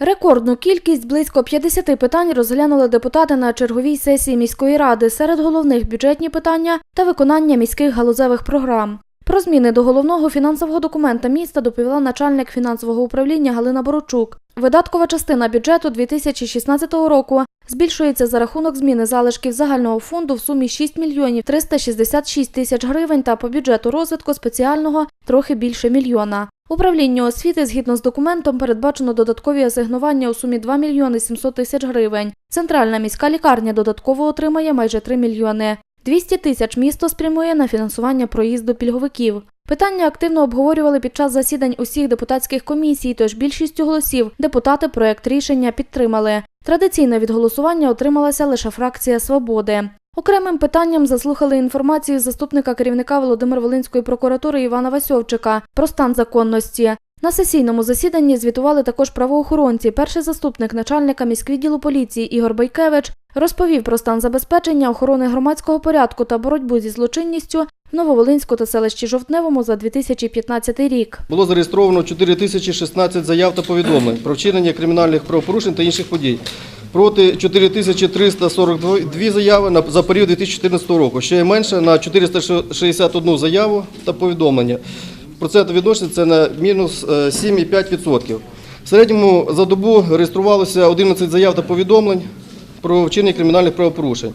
Рекордну кількість близько 50 питань розглянули депутати на черговій сесії міської ради. Серед головних бюджетні питання та виконання міських галузевих програм. Про зміни до головного фінансового документа міста доповіла начальник фінансового управління Галина Борочук. Видаткова частина бюджету 2016 року збільшується за рахунок зміни залишків загального фонду в сумі 6 мільйонів 366 тисяч гривень та по бюджету розвитку спеціального трохи більше мільйона. Управлінню освіти згідно з документом передбачено додаткові асигнування у сумі 2 мільйони 700 тисяч гривень. Центральна міська лікарня додатково отримає майже 3 мільйони. 200 тисяч місто спрямує на фінансування проїзду пільговиків. Питання активно обговорювали під час засідань усіх депутатських комісій, тож більшістю голосів депутати проект рішення підтримали. Традиційно від голосування отрималася лише фракція «Свободи». Окремим питанням заслухали інформацію заступника керівника Володимир-Волинської прокуратури Івана Васьовчика про стан законності. На сесійному засіданні звітували також правоохоронці. Перший заступник начальника міськвідділу поліції Ігор Байкевич розповів про стан забезпечення охорони громадського порядку та боротьбу зі злочинністю в Нововолинську та селищі Жовтневому за 2015 рік. Було зареєстровано 4016 заяв та повідомлень про вчинення кримінальних правопорушень та інших подій. Проти 4342 заяви за період 2014 року, є менше на 461 заяву та повідомлення. Процент відношення це на мінус е, 7,5%. В середньому за добу реєструвалося 11 заяв та повідомлень про вчинення кримінальних правопорушень.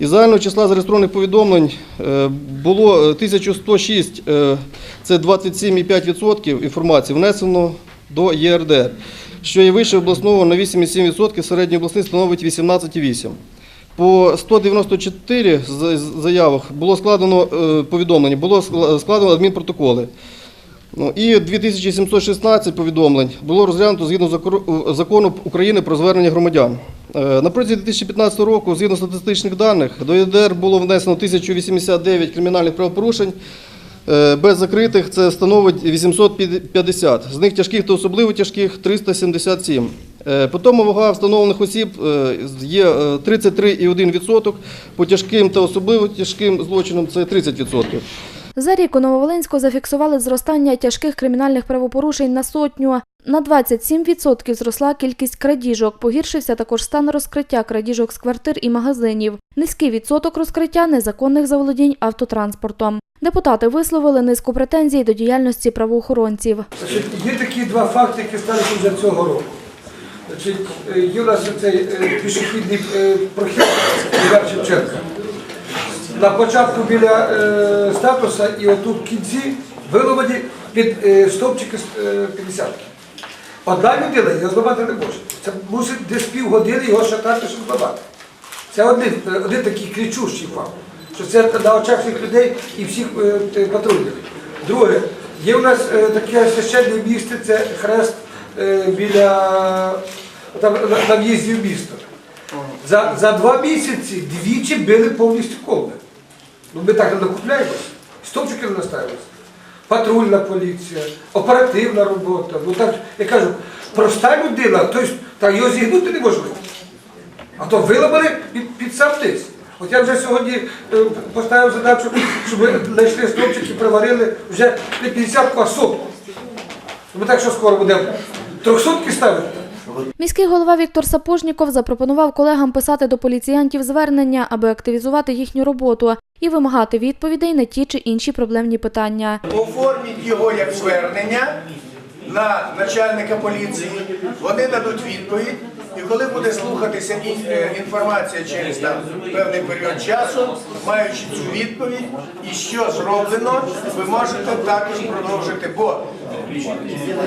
Із загального числа зареєстрованих повідомлень е, було е, 1106, е, це 27,5% інформації внесено до ЄРДР, що є вище обласного на 8,7%, середній обласний становить 18,8%. По 194 з- з- заявах було складено е, повідомлення, було складено адмінпротоколи. Ну, і 2716 повідомлень було розглянуто згідно закону України про звернення громадян. Е, На протязі 2015 року, згідно статистичних даних, до ЄДР було внесено 1089 кримінальних правопорушень. Е, Без закритих це становить 850. З них тяжких та особливо тяжких 377. Е, По тому вага встановлених осіб є е, 33,1%, по тяжким та особливо тяжким злочинам це 30%. За рік у Нововолинську зафіксували зростання тяжких кримінальних правопорушень на сотню. На 27% зросла кількість крадіжок. Погіршився також стан розкриття крадіжок з квартир і магазинів. Низький відсоток розкриття незаконних заволодінь автотранспортом. Депутати висловили низку претензій до діяльності правоохоронців. Є такі два факти, які сталися вже цього року. Е, є цей е, пішохідний е, прохід Шевченка. На початку біля статуса і отут в кінці виловані під стовпчики з 50. Одна людина його зламати не може. Це мусить десь півгодини його шатати, щоб зламати. Це один, один такий кричущий факт, що це на очах всіх людей і всіх е, е, патрульних. Друге, є у нас е, таке священне місце, це хрест біля там, на, в'їзді в місто. За, за два місяці двічі били повністю колби. Ну ми так не накупляємося. Стовпчики не наставилися. Патрульна поліція, оперативна робота. Ну так, я кажу, проста людина, тобто, його зігнути неможливо. А то виламали під, сам низ. От я вже сьогодні е, поставив задачу, щоб ми знайшли і приварили вже не 50, а сотку. Ми так що скоро будемо трьохсотки ставити. Міський голова Віктор Сапожніков запропонував колегам писати до поліціянтів звернення, аби активізувати їхню роботу і вимагати відповідей на ті чи інші проблемні питання. Оформіть його як звернення на начальника поліції, вони дадуть відповідь, і коли буде слухатися е, інформація через там певний період часу, маючи цю відповідь і що зроблено, ви можете також продовжити. Бо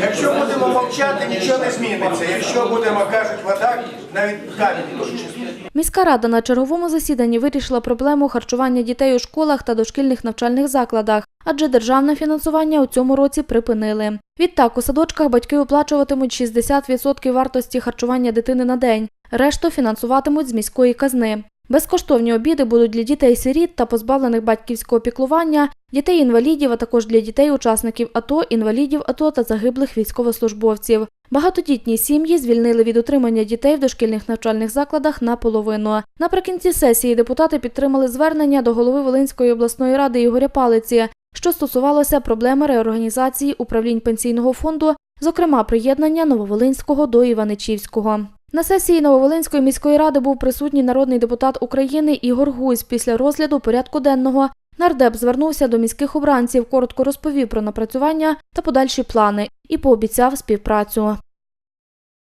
якщо будемо мовчати, нічого не зміниться. Якщо будемо кажуть вода, навіть камінь точить. Міська рада на черговому засіданні вирішила проблему харчування дітей у школах та дошкільних навчальних закладах, адже державне фінансування у цьому році припинили. Відтак у садочках батьки оплачуватимуть 60% вартості харчування дитини на день, решту фінансуватимуть з міської казни. Безкоштовні обіди будуть для дітей-сиріт та позбавлених батьківського піклування, дітей-інвалідів, а також для дітей-учасників АТО, інвалідів АТО та загиблих військовослужбовців. Багатодітні сім'ї звільнили від утримання дітей в дошкільних навчальних закладах наполовину. Наприкінці сесії депутати підтримали звернення до голови Волинської обласної ради Ігоря Палиці, що стосувалося проблеми реорганізації управлінь пенсійного фонду зокрема приєднання Нововолинського до Іваничівського. На сесії Нововолинської міської ради був присутній народний депутат України Ігор Гузь. Після розгляду порядку денного нардеп звернувся до міських обранців, коротко розповів про напрацювання та подальші плани і пообіцяв співпрацю.